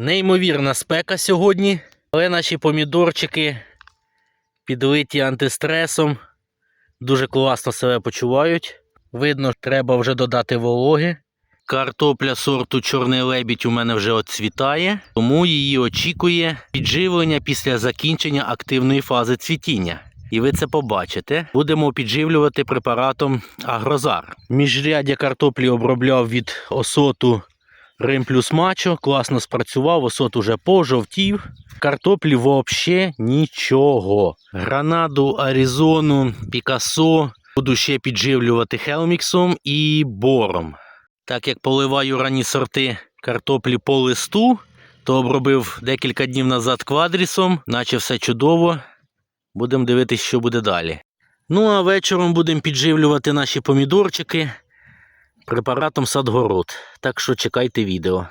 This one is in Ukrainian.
Неймовірна спека сьогодні, але наші помідорчики підлиті антистресом, дуже класно себе почувають. Видно, треба вже додати вологи. Картопля сорту Чорний лебідь у мене вже оцвітає, тому її очікує підживлення після закінчення активної фази цвітіння. І ви це побачите. Будемо підживлювати препаратом Агрозар. Міжряддя картоплі обробляв від осоту Рим плюс мачо. Класно спрацював, осот уже пожовтів. Картоплі взагалі нічого. Гранаду, Аризону, Пікасо буду ще підживлювати хелміксом і бором. Так як поливаю ранні сорти картоплі по листу, то обробив декілька днів назад квадрісом, наче все чудово. Будемо дивитися, що буде далі. Ну а вечором будемо підживлювати наші помідорчики препаратом садгород. Так що чекайте відео.